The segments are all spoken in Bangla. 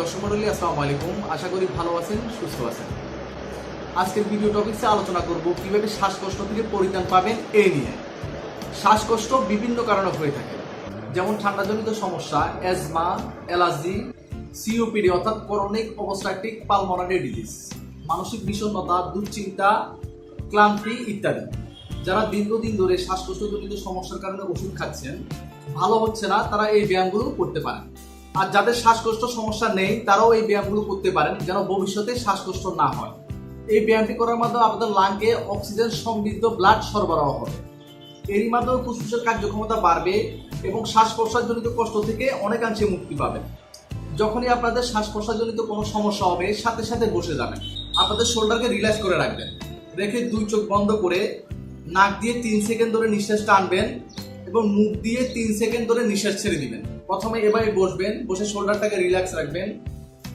দর্শক মন্ডলী, আসসালামু আলাইকুম। আশা করি ভালো আছেন, সুস্থ আছেন। আজকের ভিডিও টপিকসে আলোচনা করব কীভাবে শ্বাসকষ্ট থেকে পরিত্রাণ পাবেন এই নিয়ে। শ্বাসকষ্ট বিভিন্ন কারণে হয়ে থাকে, যেমন ঠান্ডাজনিত সমস্যা অ্যাজমা অ্যালার্জি সিওপিডি অর্থাৎ করনিক অবস্ট্রাকটিক পালমোনারি ডিজিজ মানসিক বিষণ্ণতা, দুশ্চিন্তা, ক্লান্তি ইত্যাদি। যারা দীর্ঘদিন ধরে শ্বাসকষ্টজনিত সমস্যার কারণে ওষুধ খাচ্ছেন, ভালো হচ্ছে না, তারা এই ব্যায়ামগুলো করতে পারেন। আর যাদের শ্বাসকষ্ট সমস্যা নেই, তারাও এই ব্যায়ামগুলো করতে পারেন, যেন ভবিষ্যতে শ্বাসকষ্ট না হয়। এই ব্যায়ামটি করার মাধ্যমে আপনাদের লাঙ্গে অক্সিজেন সমৃদ্ধ ব্লাড সরবরাহ হবে। এরই মাধ্যমে ফুসফুসের কার্যক্ষমতা বাড়বে এবং শ্বাস প্রশ্বাসজনিত কষ্ট থেকে অনেকাংশে মুক্তি পাবেন। যখনই আপনাদের শ্বাস প্রশ্বাসজনিত কোনো সমস্যা হবে, সাথে সাথে বসে যাবেন। আপনাদের শোল্ডারকে রিল্যাক্স করে রাখবেন। রেখে দুই চোখ বন্ধ করে নাক দিয়ে তিন সেকেন্ড ধরে নিঃশ্বাস টানবেন। এবং মুখ দিয়ে তিন সেকেন্ড ধরে নিঃশ্বাস ছেড়ে দিবেন। প্রথমে এভাবে বসবেন, বসে শোল্ডারটাকে রিল্যাক্স রাখবেন।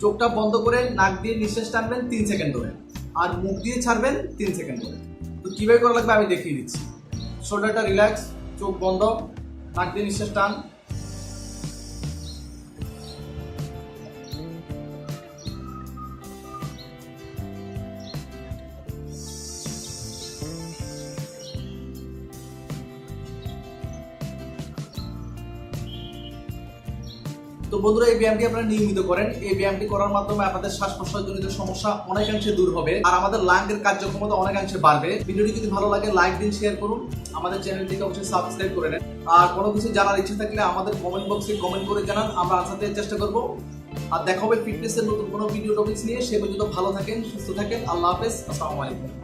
চোখটা বন্ধ করে নাক দিয়ে নিঃশ্বাস টানবেন তিন সেকেন্ড ধরে। আর মুখ দিয়ে ছাড়বেন তিন সেকেন্ড ধরে। তো কীভাবে করা লাগবে আমি দেখিয়ে দিচ্ছি। শোল্ডারটা রিল্যাক্স, চোখ বন্ধ, নাক দিয়ে নিঃশ্বাস টান। তো বন্ধুরা, এই ব্যায়ামটি আপনারা নিয়মিত করেন। এই ব্যায়ামটি করার মাধ্যমে আপনাদের শ্বাস প্রশ্বাসজনিত সমস্যা অনেকাংশে দূর হবে আর আমাদের লাংয়ের কার্যক্ষমতা অনেকাংশে বাড়বে। ভিডিওটি যদি ভালো লাগে, লাইক দিন শেয়ার করুন। আমাদের চ্যানেলটিকে অবশ্যই সাবস্ক্রাইব করে নেন। আর কোনো কিছু জানার ইচ্ছে থাকলে আমাদের কমেন্ট বক্সে কমেন্ট করে জানান। আমরা দেওয়ার চেষ্টা করব। আর দেখা হবে ফিটনেসের নতুন কোনো ভিডিও টপিক্স নিয়ে। সে পর্যন্ত ভালো থাকেন, সুস্থ থাকেন। আল্লাহ হাফেজ। আসসালামু আলাইকুম।